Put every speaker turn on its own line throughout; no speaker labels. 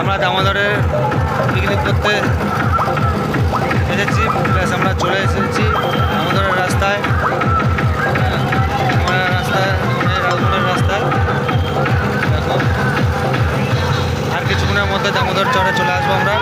আমরা দামোদরে পিকনিক করতে এসেছি প্লাস আমরা চলে এসেছি দামোদরের রাস্তায়। হ্যাঁ, আমরা রাস্তায় রাজমনের রাস্তায়। আর কিছুক্ষণের মধ্যে দামোদর চরে চলে আসব আমরা।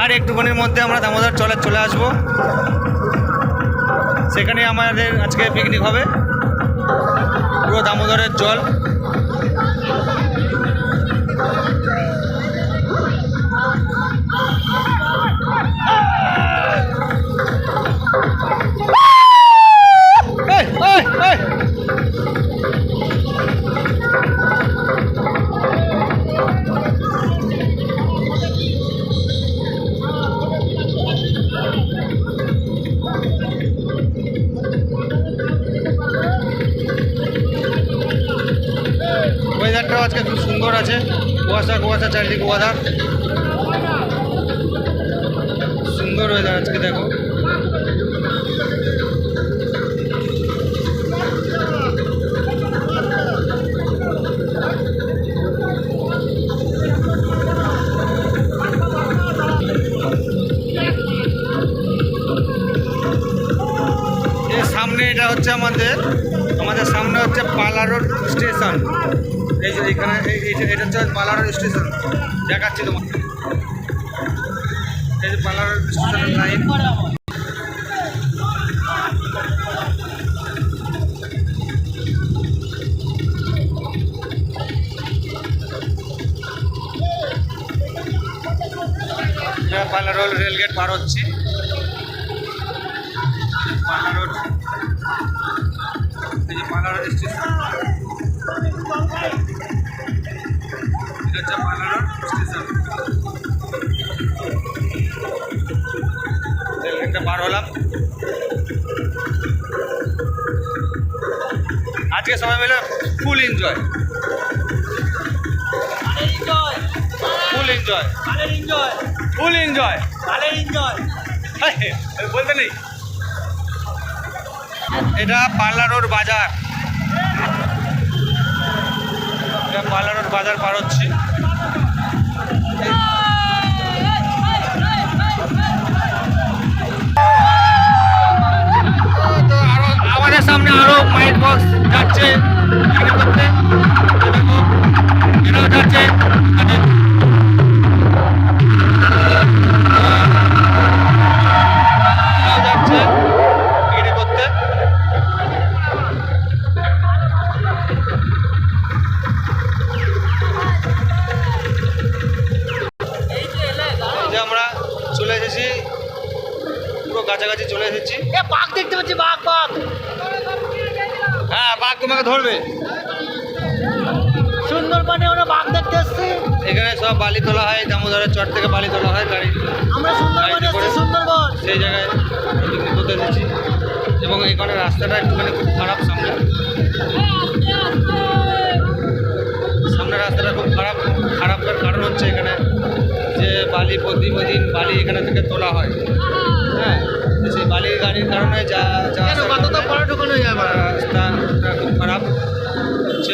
আর একটুখানির মধ্যে আমরা দামোদর চলে চলে আসব। সেখানে আমাদের আজকে পিকনিক হবে। পুরো দামোদরের জল। কুয়াশা কুয়াশা চারিদিকে ওয়েদার সুন্দর ওয়েদার আজকে দেখো। এটা হচ্ছে পালা রোড স্টেশন। দেখাচ্ছি তোমার এই যে পালা রোড স্টেশনের লাইন পালা রোড রেলগেট পার হচ্ছি। পালা রেলগেটটা পার হলাম। আজকে সবাই মিলে full enjoy full enjoy full enjoy বলতে নেই। এটা পাল্লা রোড বাজার। এটা পাল্লা রোড বাজার পার হচ্ছি। আমাদের সামনে আরও মাইক বক্স যাচ্ছে। যাচ্ছে। চলে এসেছি। পুরো কাছাকাছি চলে এসেছি।
বাঘ দেখতে পাচ্ছি, বাঘ বাঘ।
হ্যাঁ বাঘ তোমাকে ধরবে।
সুন্দরবনে ওরা বাঘ দেখতে এসছে।
এখানে সব বালি তোলা হয় দামোদরের চট থেকে বালি তোলা হয় গাড়ি।
আমরা সুন্দরবনে
গাড়িতে
সুন্দরবন।
সেই জায়গায় করতে এসেছি এবং এখানে রাস্তাটা একটুখানি খুব খারাপ সামনে। সামনে রাস্তাটা খুব খারাপ খারাপের কারণ হচ্ছে এখানে যে বালি প্রতিদিন বালি এখানে থেকে তোলা হয়। গাড়ির কারণে যা যা
কেন? কত তো পরে ঢুকানো যাবে
রাস্তাটা খুব খারাপ। হচ্ছে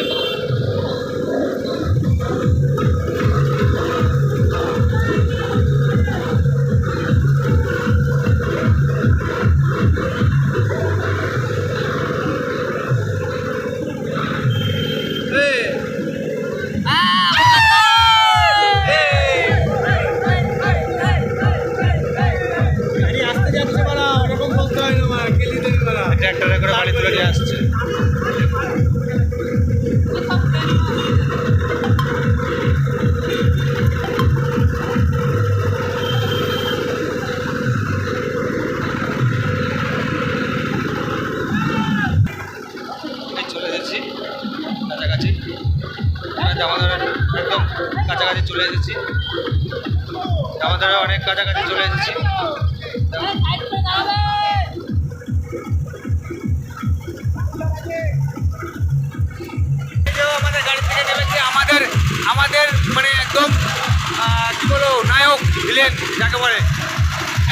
ভিলেন যাকে বলে।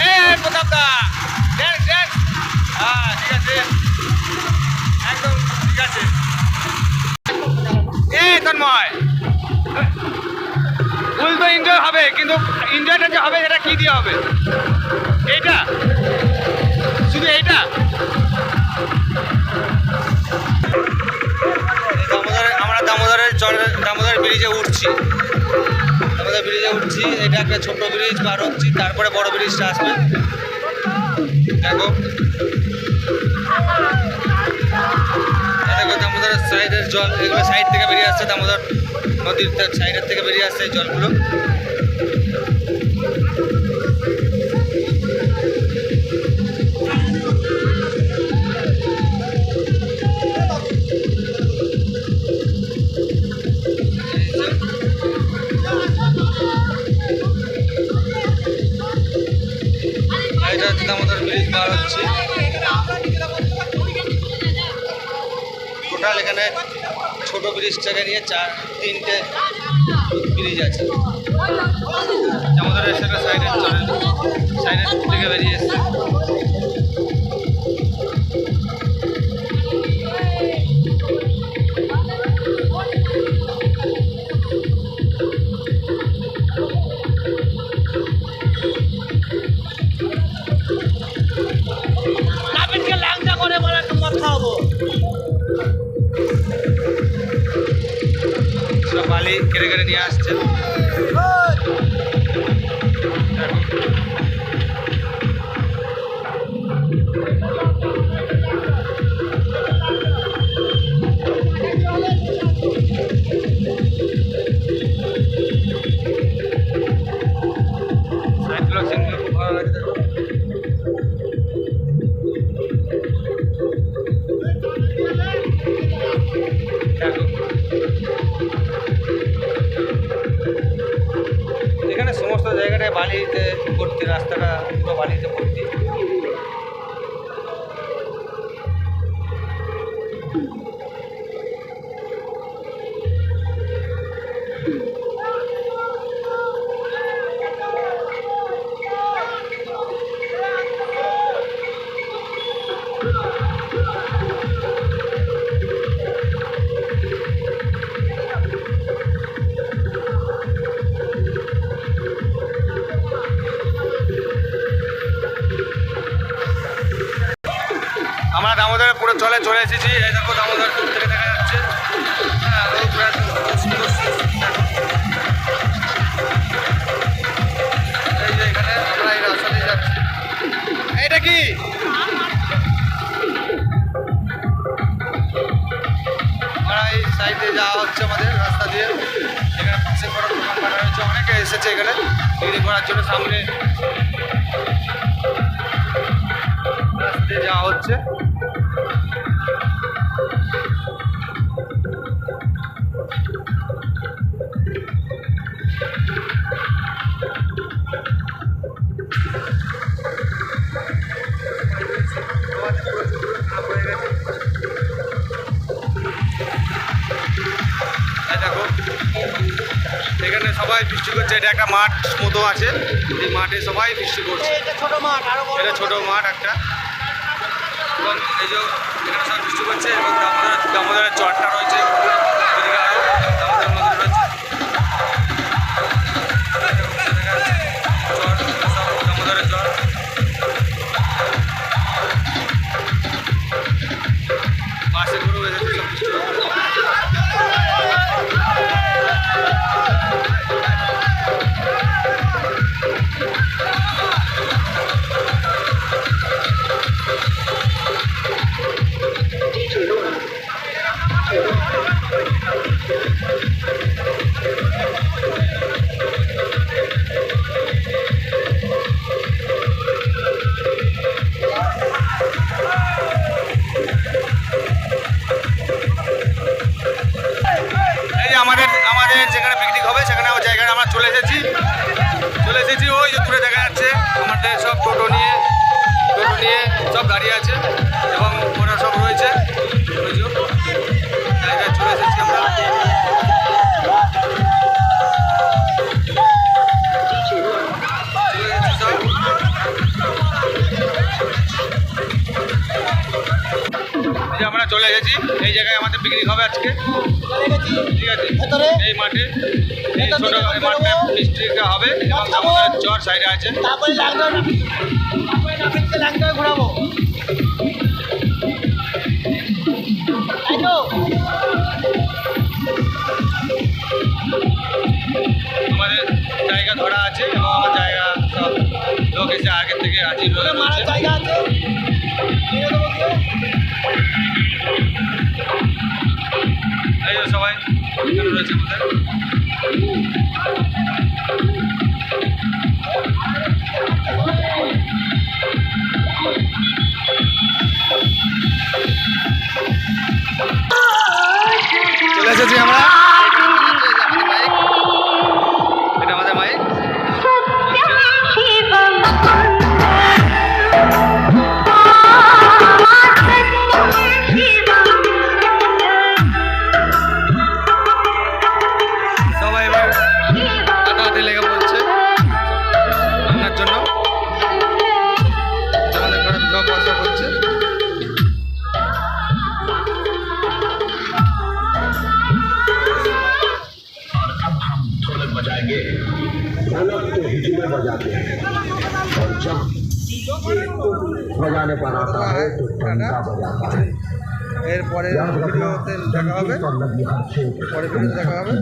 এ প্রতাপ দা ড্যান্স ড্যান্স হ্যাঁ ঠিক আছে। একদম ঠিক আছে। এ তন্ময় ফুল তো এনজয় হবে, কিন্তু এনজয়টা যে হবে, সেটা কি দিয়ে হবে? এইটা? শুধু এইটা? দামোদর আমরা দামোদরের চর দামোদর ব্রিজে উঠছি। দামোদর ব্রিজে উঠছি, এটা একটা ছোট ব্রিজ পার হচ্ছি, তারপরে বড় ব্রিজটা আসবে। দেখো। দেখো সাইড সাইডের জল, এগুলো সাইড থেকে বেরিয়ে আসছে, দামোদর নদীর সাইডের থেকে বেরিয়ে আসছে জলগুলো। টোটাল এখানে ছোট ব্রিজ ব্রিজটাকে নিয়ে চার, তিনটে ব্রিজ আছে। আমাদের সেটা সাইডের চলে সাইডের থেকে বেরিয়ে চলে এসেছি এই দেখো দামোদর দূর থেকে দেখা যাচ্ছে। হ্যাঁ, এই রাস্তা দিয়ে যাচ্ছি। এটা কি? এই সাইডে যাওয়া হচ্ছে আমাদের রাস্তা দিয়ে। এখানে পাশে বড় দোকান অনেকে এসেছে এখানে। বিক্রি জন্য সামনে দিয়ে যাওয়া হচ্ছে। এখানে সবাই বৃষ্টি করছে এটা একটা মাঠ মতো আছে। এই মাঠে সবাই বৃষ্টি করছে
এটা ছোট মাঠ আরও বড়
এটা ছোট মাঠ একটা। এবং এই যে এখানে সব বৃষ্টি করছে এবং দামোদরের দামোদরের চটটা রয়েছে। আছে এবং ওরা সব রয়েছে। জায়গায় চলে এসেছি আমরা। আমরা চলে এসেছি এই জায়গায় আমাদের পিকনিক হবে আজকে। ঠিক আছে? এই মাঠে ছোটো মাঠে ডিস্ট্রিক্টটা হবে। এবং আমাদের সাইডে আছে।
ঘুরাবো।
লোক এসে আগে থেকে
হাজির
এই সবাই রয়েছে চলে আমরা। এটা আমাদের মাইক
ताली बजाते हैं और जब बजाने पर आता है तो टंका बजाता है
এরপরে ভিডিওতে দেখা হবে পরে ভিডিও দেখা হবে